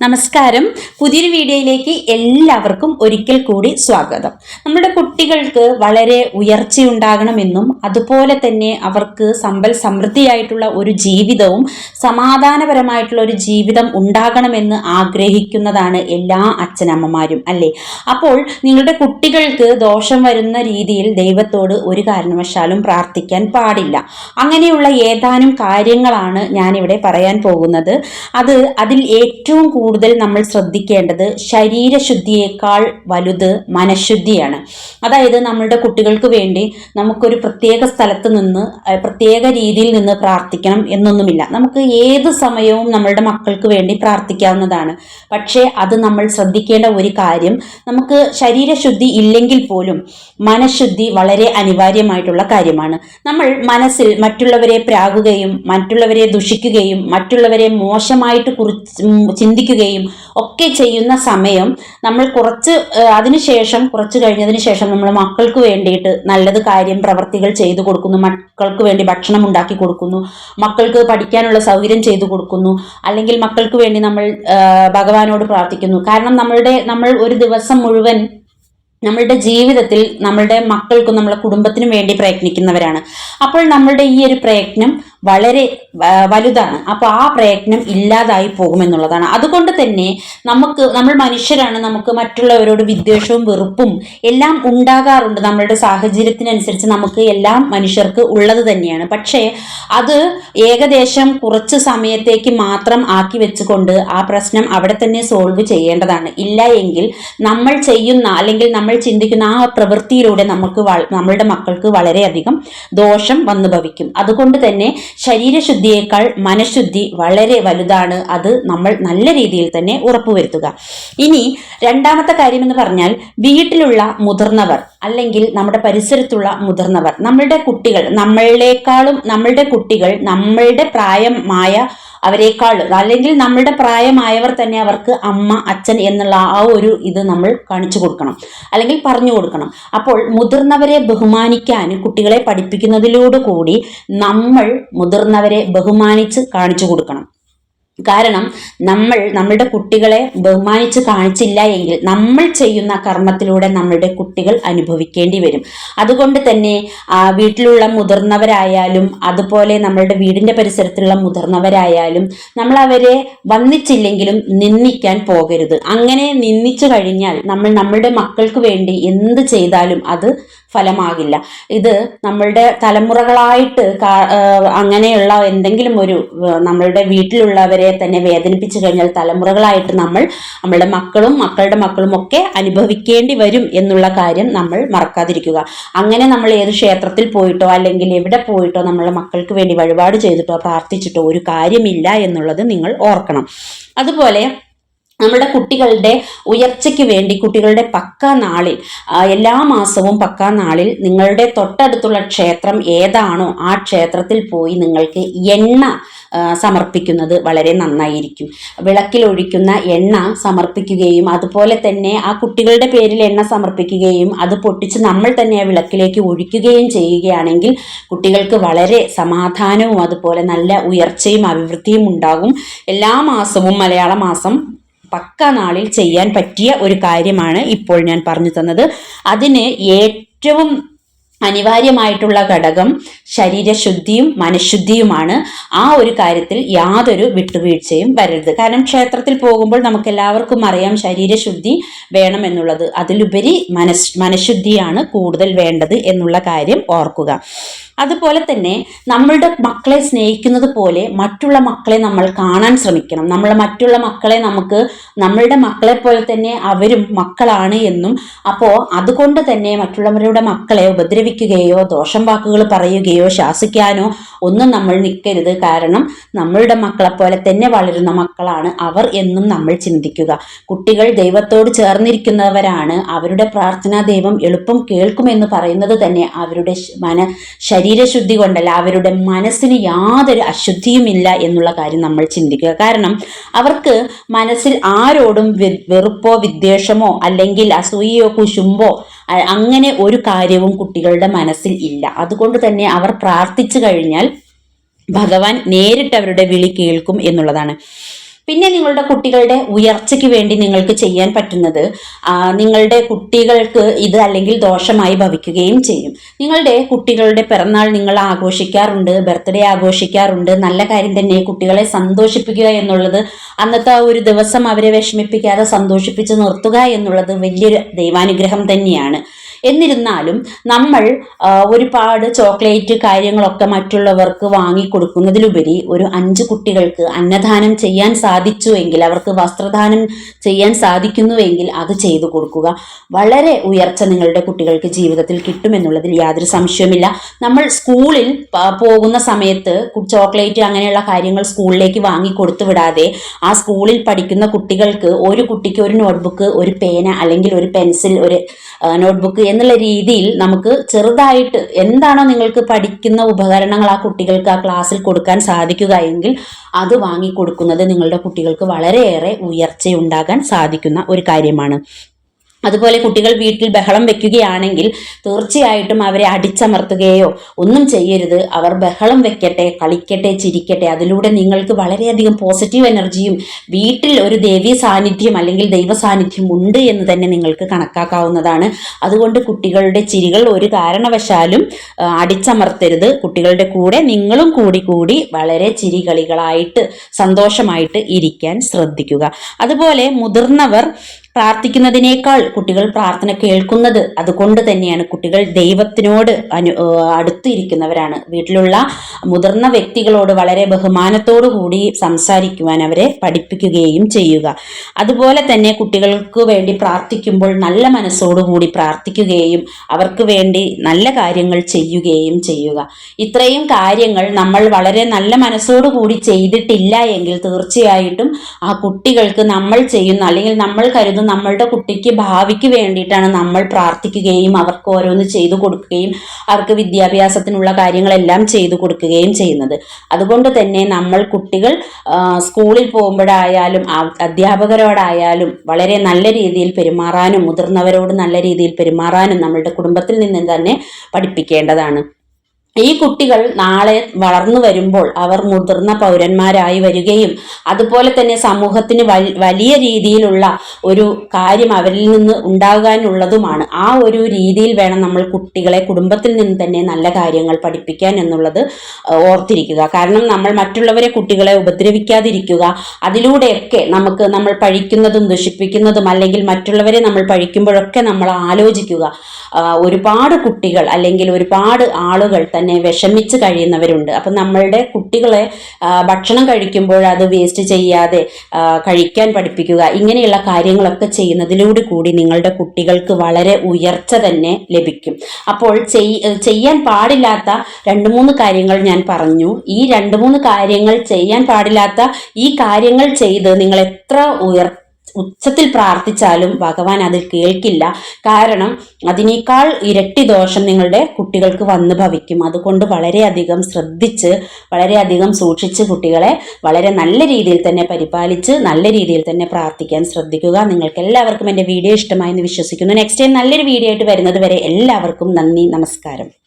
നമസ്കാരം. പുതിയൊരു വീഡിയോയിലേക്ക് എല്ലാവർക്കും ഒരിക്കൽ കൂടി സ്വാഗതം. നമ്മുടെ കുട്ടികൾക്ക് വളരെ ഉയർച്ചയുണ്ടാകണമെന്നും അതുപോലെ തന്നെ അവർക്ക് സമ്പൽ സമൃദ്ധിയായിട്ടുള്ള ഒരു ജീവിതവും സമാധാനപരമായിട്ടുള്ള ഒരു ജീവിതം ഉണ്ടാകണമെന്ന് ആഗ്രഹിക്കുന്നതാണ് എല്ലാ അച്ഛനമ്മമാരും അല്ലേ? അപ്പോൾ നിങ്ങളുടെ കുട്ടികൾക്ക് ദോഷം വരുന്ന രീതിയിൽ ദൈവത്തോട് ഒരു കാരണവശാലും പ്രാർത്ഥിക്കാൻ പാടില്ല. അങ്ങനെയുള്ള ഏതാനും കാര്യങ്ങളാണ് ഞാനിവിടെ പറയാൻ പോകുന്നത്. അത് അതിൽ ഏറ്റവും കൂടുതൽ നമ്മൾ ശ്രദ്ധിക്കേണ്ടത് ശരീരശുദ്ധിയേക്കാൾ വലുത് മനഃശുദ്ധിയാണ്. അതായത് നമ്മളുടെ കുട്ടികൾക്ക് വേണ്ടി നമുക്കൊരു പ്രത്യേക സ്ഥലത്ത് നിന്ന് പ്രത്യേക രീതിയിൽ നിന്ന് പ്രാർത്ഥിക്കണം എന്നൊന്നുമില്ല. നമുക്ക് ഏത് സമയവും നമ്മളുടെ മക്കൾക്ക് വേണ്ടി പ്രാർത്ഥിക്കാവുന്നതാണ്. പക്ഷേ അത് നമ്മൾ ശ്രദ്ധിക്കേണ്ട ഒരു കാര്യം നമുക്ക് ശരീരശുദ്ധി ഇല്ലെങ്കിൽ പോലും മനഃശുദ്ധി വളരെ അനിവാര്യമായിട്ടുള്ള കാര്യമാണ്. നമ്മൾ മനസ്സിൽ മറ്റുള്ളവരെ പ്രാകുകയും മറ്റുള്ളവരെ ദുഷിക്കുകയും മറ്റുള്ളവരെ മോശമായിട്ട് കുറിച്ച് ഉം, ചിന്തിക്കുകയും ഒക്കെ ചെയ്യുന്ന സമയം നമ്മൾ കുറച്ച് അതിനുശേഷം കുറച്ച് കഴിഞ്ഞതിന് ശേഷം നമ്മൾ മക്കൾക്ക് വേണ്ടിയിട്ട് നല്ലത് കാര്യം പ്രവർത്തികൾ ചെയ്തു കൊടുക്കുന്നു. മക്കൾക്ക് വേണ്ടി ഭക്ഷണം ഉണ്ടാക്കി കൊടുക്കുന്നു. മക്കൾക്ക് പഠിക്കാനുള്ള സൗകര്യം ചെയ്തു കൊടുക്കുന്നു. അല്ലെങ്കിൽ മക്കൾക്ക് വേണ്ടി നമ്മൾ ഭഗവാനോട് പ്രാർത്ഥിക്കുന്നു. കാരണം നമ്മളുടെ നമ്മൾ ഒരു ദിവസം മുഴുവൻ നമ്മളുടെ ജീവിതത്തിൽ നമ്മളുടെ മക്കൾക്കും നമ്മളെ കുടുംബത്തിനും വേണ്ടി പ്രയത്നിക്കുന്നവരാണ്. അപ്പോൾ നമ്മളുടെ ഈ ഒരു പ്രയത്നം വളരെ വലുതാണ്. അപ്പോൾ ആ പ്രയത്നം ഇല്ലാതായി പോകുമെന്നുള്ളതാണ്. അതുകൊണ്ട് തന്നെ നമുക്ക് നമ്മൾ മനുഷ്യരാണ് നമുക്ക് മറ്റുള്ളവരോട് വിദ്വേഷവും വെറുപ്പും എല്ലാം ഉണ്ടാകാറുണ്ട്. നമ്മളുടെ സാഹചര്യത്തിനനുസരിച്ച് നമുക്ക് എല്ലാം മനുഷ്യർക്ക് ഉള്ളത് തന്നെയാണ്. പക്ഷേ അത് ഏകദേശം കുറച്ച് സമയത്തേക്ക് മാത്രം ആക്കി വെച്ചുകൊണ്ട് ആ പ്രശ്നം അവിടെ തന്നെ സോൾവ് ചെയ്യേണ്ടതാണ്. ഇല്ല എങ്കിൽ നമ്മൾ ചെയ്യുന്ന അല്ലെങ്കിൽ നമ്മൾ ചിന്തിക്കുന്ന ആ പ്രവൃത്തിയിലൂടെ നമുക്ക് നമ്മളുടെ മക്കൾക്ക് വളരെയധികം ദോഷം വന്നു ഭവിക്കും. അതുകൊണ്ട് തന്നെ ശരീരശുദ്ധിയേക്കാൾ മനഃശുദ്ധി വളരെ വലുതാണ്. അത് നമ്മൾ നല്ല രീതിയിൽ തന്നെ ഉറപ്പുവരുത്തുക. ഇനി രണ്ടാമത്തെ കാര്യം എന്ന് പറഞ്ഞാൽ വീട്ടിലുള്ള മുതിർന്നവർ. അല്ലെങ്കിൽ നമ്മുടെ പരിസരത്തുള്ള മുതിർന്നവർ നമ്മളുടെ കുട്ടികൾ നമ്മളേക്കാളും നമ്മളുടെ കുട്ടികൾ നമ്മളുടെ പ്രായമായ അവരെക്കാൾ അല്ലെങ്കിൽ നമ്മളുടെ പ്രായമായവർ തന്നെ അവർക്ക് അമ്മ അച്ഛൻ എന്നുള്ള ആ ഒരു ഇത് നമ്മൾ കാണിച്ചു കൊടുക്കണം അല്ലെങ്കിൽ പറഞ്ഞു കൊടുക്കണം. അപ്പോൾ മുതിർന്നവരെ ബഹുമാനിക്കാൻ കുട്ടികളെ പഠിപ്പിക്കുന്നതിലൂടെ കൂടി നമ്മൾ മുതിർന്നവരെ ബഹുമാനിച്ച് കാണിച്ചു കൊടുക്കണം. കാരണം നമ്മൾ നമ്മളുടെ കുട്ടികളെ ബഹുമാനിച്ച് കാണിച്ചില്ല എങ്കിൽ നമ്മൾ ചെയ്യുന്ന കർമ്മത്തിലൂടെ നമ്മളുടെ കുട്ടികൾ അനുഭവിക്കേണ്ടി വരും. അതുകൊണ്ട് തന്നെ വീട്ടിലുള്ള മുതിർന്നവരായാലും അതുപോലെ നമ്മളുടെ വീടിന്റെ പരിസരത്തുള്ള മുതിർന്നവരായാലും നമ്മൾ അവരെ വന്നിച്ചില്ലെങ്കിലും നിന്ദിക്കാൻ പോകരുത്. അങ്ങനെ നിന്ദിച്ചു കഴിഞ്ഞാൽ നമ്മൾ നമ്മളുടെ മക്കൾക്ക് വേണ്ടി എന്ത് ചെയ്താലും അത് ഫലമാകില്ല. ഇത് നമ്മളുടെ തലമുറകളായിട്ട് അങ്ങനെയുള്ള എന്തെങ്കിലും ഒരു നമ്മളുടെ വീട്ടിലുള്ളവരെ തന്നെ വേദനിപ്പിച്ചു കഴിഞ്ഞാൽ തലമുറകളായിട്ട് നമ്മൾ നമ്മളുടെ മക്കളും മക്കളുടെ മക്കളും ഒക്കെ അനുഭവിക്കേണ്ടി വരും എന്നുള്ള കാര്യം നമ്മൾ മറക്കാതിരിക്കുക. അങ്ങനെ നമ്മൾ ഏത് ക്ഷേത്രത്തിൽ പോയിട്ടോ അല്ലെങ്കിൽ എവിടെ പോയിട്ടോ നമ്മളുടെ മക്കൾക്ക് വേണ്ടി വഴിപാട് ചെയ്തിട്ടോ പ്രാർത്ഥിച്ചിട്ടോ ഒരു കാര്യമില്ല എന്നുള്ളത് നിങ്ങൾ ഓർക്കണം. അതുപോലെ നമ്മുടെ കുട്ടികളുടെ ഉയർച്ചയ്ക്ക് വേണ്ടി കുട്ടികളുടെ പക്ക നാളിൽ എല്ലാ മാസവും പക്ക നാളിൽ നിങ്ങളുടെ തൊട്ടടുത്തുള്ള ക്ഷേത്രം ഏതാണോ ആ ക്ഷേത്രത്തിൽ പോയി നിങ്ങൾക്ക് എണ്ണ സമർപ്പിക്കുന്നത് വളരെ നന്നായിരിക്കും. വിളക്കിൽ ഒഴിക്കുന്ന എണ്ണ സമർപ്പിക്കുകയും അതുപോലെ തന്നെ ആ കുട്ടികളുടെ പേരിൽ എണ്ണ സമർപ്പിക്കുകയും അത് പൊട്ടിച്ച് നമ്മൾ തന്നെ ആ വിളക്കിലേക്ക് ഒഴിക്കുകയും ചെയ്യുകയാണെങ്കിൽ കുട്ടികൾക്ക് വളരെ സമാധാനവും അതുപോലെ നല്ല ഉയർച്ചയും അഭിവൃദ്ധിയും ഉണ്ടാകും. എല്ലാ മാസവും മലയാള മാസം പക്ക നാളിൽ ചെയ്യാൻ പറ്റിയ ഒരു കാര്യമാണ് ഇപ്പോൾ ഞാൻ പറഞ്ഞു തന്നത്. അതിന് ഏറ്റവും അനിവാര്യമായിട്ടുള്ള ഘടകം ശരീരശുദ്ധിയും മനഃശുദ്ധിയുമാണ്. ആ ഒരു കാര്യത്തിൽ യാതൊരു വിട്ടുവീഴ്ചയും വരരുത്. കാരണം ക്ഷേത്രത്തിൽ പോകുമ്പോൾ നമുക്ക് എല്ലാവർക്കും അറിയാം ശരീരശുദ്ധി വേണമെന്നുള്ളത്. അതിലുപരി മനസ് മനഃശുദ്ധിയാണ് കൂടുതൽ വേണ്ടത് എന്നുള്ള കാര്യം ഓർക്കുക. അതുപോലെ തന്നെ നമ്മളുടെ മക്കളെ സ്നേഹിക്കുന്നത് പോലെ മറ്റുള്ള മക്കളെ നമ്മൾ കാണാൻ ശ്രമിക്കണം. നമ്മൾ മറ്റുള്ള മക്കളെ നമുക്ക് നമ്മളുടെ മക്കളെ പോലെ തന്നെ അവരും മക്കളാണ് എന്നും അപ്പോൾ അതുകൊണ്ട് തന്നെ മറ്റുള്ളവരുടെ മക്കളെ ഉപദ്രവിക്കുകയോ ദോഷം വാക്കുകൾ പറയുകയോ ശാസിക്കാനോ ഒന്നും നമ്മൾ നിൽക്കരുത്. കാരണം നമ്മളുടെ മക്കളെ പോലെ തന്നെ വളരുന്ന മക്കളാണ് അവർ എന്നും നമ്മൾ ചിന്തിക്കുക. കുട്ടികൾ ദൈവത്തോട് ചേർന്നിരിക്കുന്നവരാണ്. അവരുടെ പ്രാർത്ഥനാ ദൈവം എളുപ്പം കേൾക്കുമെന്ന് പറയുന്നത് തന്നെ അവരുടെ മന ശരീരശുദ്ധി കൊണ്ടല്ല അവരുടെ മനസ്സിന് യാതൊരു അശുദ്ധിയുമില്ല എന്നുള്ള കാര്യം നമ്മൾ ചിന്തിക്കുക. കാരണം അവർക്ക് മനസ്സിൽ ആരോടും വെറുപ്പോ വിദ്വേഷമോ അല്ലെങ്കിൽ അസൂയയോ കുശുമ്പോ അങ്ങനെ ഒരു കാര്യവും കുട്ടികളുടെ മനസ്സിൽ ഇല്ല. അതുകൊണ്ട് തന്നെ അവർ പ്രാർത്ഥിച്ചു കഴിഞ്ഞാൽ ഭഗവാൻ നേരിട്ട് അവരുടെ വിളി കേൾക്കും എന്നുള്ളതാണ്. പിന്നെ നിങ്ങളുടെ കുട്ടികളുടെ ഉയർച്ചയ്ക്ക് വേണ്ടി നിങ്ങൾക്ക് ചെയ്യാൻ പറ്റുന്നത് നിങ്ങളുടെ കുട്ടികൾക്ക് ഇത് അല്ലെങ്കിൽ ദോഷമായി ഭവിക്കുകയും ചെയ്യും. നിങ്ങളുടെ കുട്ടികളുടെ പിറന്നാൾ നിങ്ങൾ ആഘോഷിക്കാറുണ്ട് ബർത്ത്ഡേ ആഘോഷിക്കാറുണ്ട് നല്ല കാര്യം തന്നെ കുട്ടികളെ സന്തോഷിപ്പിക്കുക എന്നുള്ളത് അന്നത്തെ ആ ഒരു ദിവസം അവരെ വിഷമിപ്പിക്കാതെ സന്തോഷിപ്പിച്ച് നിർത്തുക എന്നുള്ളത് വലിയൊരു ദൈവാനുഗ്രഹം തന്നെയാണ്. എന്നിരുന്നാലും നമ്മൾ ഒരുപാട് ചോക്ലേറ്റ് കാര്യങ്ങളൊക്കെ മറ്റുള്ളവർക്ക് വാങ്ങിക്കൊടുക്കുന്നതിലുപരി ഒരു അഞ്ച് കുട്ടികൾക്ക് അന്നദാനം ചെയ്യാൻ സാധിച്ചു എങ്കിൽ അവർക്ക് വസ്ത്രദാനം ചെയ്യാൻ സാധിക്കുന്നുവെങ്കിൽ അത് ചെയ്തു കൊടുക്കുക. വളരെ ഉയർച്ച നിങ്ങളുടെ കുട്ടികൾക്ക് ജീവിതത്തിൽ കിട്ടുമെന്നുള്ളതിൽ യാതൊരു സംശയവുമില്ല. നമ്മൾ സ്കൂളിൽ പോകുന്ന സമയത്ത് ചോക്ലേറ്റ് അങ്ങനെയുള്ള കാര്യങ്ങൾ സ്കൂളിലേക്ക് വാങ്ങി കൊടുത്തു വിടാതെ ആ സ്കൂളിൽ പഠിക്കുന്ന കുട്ടികൾക്ക് ഒരു കുട്ടിക്ക് ഒരു നോട്ട്ബുക്ക് ഒരു പേന അല്ലെങ്കിൽ ഒരു പെൻസിൽ ഒരു നോട്ട്ബുക്ക് എന്നുള്ള രീതിയിൽ നമുക്ക് ചെറുതായിട്ട് എന്താണോ നിങ്ങൾക്ക് പഠിക്കുന്ന ഉപകരണങ്ങൾ ആ കുട്ടികൾക്ക് ആ ക്ലാസ്സിൽ കൊടുക്കാൻ സാധിക്കുക എങ്കിൽ അത് വാങ്ങിക്കൊടുക്കുന്നത് നിങ്ങളുടെ കുട്ടികൾക്ക് വളരെയേറെ ഉയർച്ചയുണ്ടാകാൻ സാധിക്കുന്ന ഒരു കാര്യമാണ്. അതുപോലെ കുട്ടികൾ വീട്ടിൽ ബഹളം വെക്കുകയാണെങ്കിൽ തീർച്ചയായിട്ടും അവരെ അടിച്ചമർത്തുകയോ ഒന്നും ചെയ്യരുത്. അവർ ബഹളം വെക്കട്ടെ കളിക്കട്ടെ ചിരിക്കട്ടെ. അതിലൂടെ നിങ്ങൾക്ക് വളരെയധികം പോസിറ്റീവ് എനർജിയും വീട്ടിൽ ഒരു ദേവി സാന്നിധ്യം അല്ലെങ്കിൽ ദൈവ സാന്നിധ്യം ഉണ്ട് എന്ന് തന്നെ നിങ്ങൾക്ക് കണക്കാക്കാവുന്നതാണ്. അതുകൊണ്ട് കുട്ടികളുടെ ചിരികൾ ഒരു കാരണവശാലും അടിച്ചമർത്തരുത്. കുട്ടികളുടെ കൂടെ നിങ്ങളും കൂടി കൂടി വളരെ ചിരികളികളായിട്ട് സന്തോഷമായിട്ട് ഇരിക്കാൻ ശ്രദ്ധിക്കുക. അതുപോലെ മുതിർന്നവർ പ്രാർത്ഥിക്കുന്നതിനേക്കാൾ കുട്ടികൾ പ്രാർത്ഥന കേൾക്കുന്നത് അതുകൊണ്ട് തന്നെയാണ് കുട്ടികൾ ദൈവത്തിനോട് അനു അടുത്തിരിക്കുന്നവരാണ്. വീട്ടിലുള്ള മുതിർന്ന വ്യക്തികളോട് വളരെ ബഹുമാനത്തോടു കൂടി സംസാരിക്കുവാൻ അവരെ പഠിപ്പിക്കുകയും ചെയ്യുക. അതുപോലെ തന്നെ കുട്ടികൾക്ക് വേണ്ടി പ്രാർത്ഥിക്കുമ്പോൾ നല്ല മനസ്സോടുകൂടി പ്രാർത്ഥിക്കുകയും അവർക്ക് വേണ്ടി നല്ല കാര്യങ്ങൾ ചെയ്യുകയും ചെയ്യുക. ഇത്രയും കാര്യങ്ങൾ നമ്മൾ വളരെ നല്ല മനസ്സോടുകൂടി ചെയ്തിട്ടില്ല എങ്കിൽ തീർച്ചയായിട്ടും ആ കുട്ടികൾക്ക് നമ്മൾ ചെയ്യുന്ന അല്ലെങ്കിൽ നമ്മൾ കരുതുന്ന നമ്മളുടെ കുട്ടിക്ക് ഭാവിക്ക് വേണ്ടിയിട്ടാണ് നമ്മൾ പ്രാർത്ഥിക്കുകയും അവർക്ക് ഓരോന്ന് ചെയ്തു കൊടുക്കുകയും അവർക്ക് വിദ്യാഭ്യാസത്തിനുള്ള കാര്യങ്ങളെല്ലാം ചെയ്തു കൊടുക്കുകയും ചെയ്യുന്നത്. അതുകൊണ്ട് തന്നെ നമ്മൾ കുട്ടികൾ സ്കൂളിൽ പോകുമ്പോഴായാലും അധ്യാപകരോടായാലും വളരെ നല്ല രീതിയിൽ പെരുമാറാനും മുതിർന്നവരോട് നല്ല രീതിയിൽ പെരുമാറാനും നമ്മളുടെ കുടുംബത്തിൽ നിന്ന് തന്നെ പഠിപ്പിക്കേണ്ടതാണ്. ഈ കുട്ടികൾ നാളെ വളർന്നു വരുമ്പോൾ അവർ മുതിർന്ന പൗരന്മാരായി വരികയും അതുപോലെ തന്നെ സമൂഹത്തിന് വലിയ രീതിയിലുള്ള ഒരു കാര്യം അവരിൽ നിന്ന് ഉണ്ടാകാനുള്ളതുമാണ്. ആ ഒരു രീതിയിൽ വേണം നമ്മൾ കുട്ടികളെ കുടുംബത്തിൽ നിന്ന് തന്നെ നല്ല കാര്യങ്ങൾ പഠിപ്പിക്കാൻ എന്നുള്ളത് ഓർത്തിരിക്കുക. കാരണം നമ്മൾ മറ്റുള്ളവരെ കുട്ടികളെ ഉപദ്രവിക്കാതിരിക്കുക അതിലൂടെയൊക്കെ നമുക്ക് നമ്മൾ പഴിക്കുന്നതും ദുഷിപ്പിക്കുന്നതും അല്ലെങ്കിൽ മറ്റുള്ളവരെ നമ്മൾ പഴിക്കുമ്പോഴൊക്കെ നമ്മൾ ആലോചിക്കുക. ഒരുപാട് കുട്ടികൾ അല്ലെങ്കിൽ ഒരുപാട് ആളുകൾ തന്നെ വിഷമിച്ച് കഴിയുന്നവരുണ്ട്. അപ്പം നമ്മളുടെ കുട്ടികളെ ഭക്ഷണം കഴിക്കുമ്പോൾ അത് വേസ്റ്റ് ചെയ്യാതെ കഴിക്കാൻ പഠിപ്പിക്കുക ഇങ്ങനെയുള്ള കാര്യങ്ങളൊക്കെ ചെയ്യുന്നതിലൂടെ കൂടി നിങ്ങളുടെ കുട്ടികൾക്ക് വളരെ ഉയർച്ച തന്നെ ലഭിക്കും. അപ്പോൾ ചെയ്- ചെയ്യാൻ പാടില്ലാത്ത രണ്ട് മൂന്ന് കാര്യങ്ങൾ ഞാൻ പറഞ്ഞു. ഈ രണ്ട് മൂന്ന് കാര്യങ്ങൾ ചെയ്യാൻ പാടില്ലാത്ത ഈ കാര്യങ്ങൾ ചെയ്ത് നിങ്ങൾ എത്ര ഉയർ ഉച്ചത്തിൽ പ്രാർത്ഥിച്ചാലും ഭഗവാൻ അതിൽ കേൾക്കില്ല. കാരണം അതിനേക്കാൾ ഇരട്ടി ദോഷം നിങ്ങളുടെ കുട്ടികൾക്ക് വന്ന് ഭവിക്കും. അതുകൊണ്ട് വളരെയധികം ശ്രദ്ധിച്ച് വളരെയധികം സൂക്ഷിച്ച് കുട്ടികളെ വളരെ നല്ല രീതിയിൽ തന്നെ പരിപാലിച്ച് നല്ല രീതിയിൽ തന്നെ പ്രാർത്ഥിക്കാൻ ശ്രദ്ധിക്കുക. നിങ്ങൾക്ക് എല്ലാവർക്കും എന്റെ വീഡിയോ ഇഷ്ടമായി എന്ന് വിശ്വസിക്കുന്നു. നെക്സ്റ്റ് ടൈം നല്ലൊരു വീഡിയോ ആയിട്ട് വരുന്നത് വരെ എല്ലാവർക്കും നന്ദി നമസ്കാരം.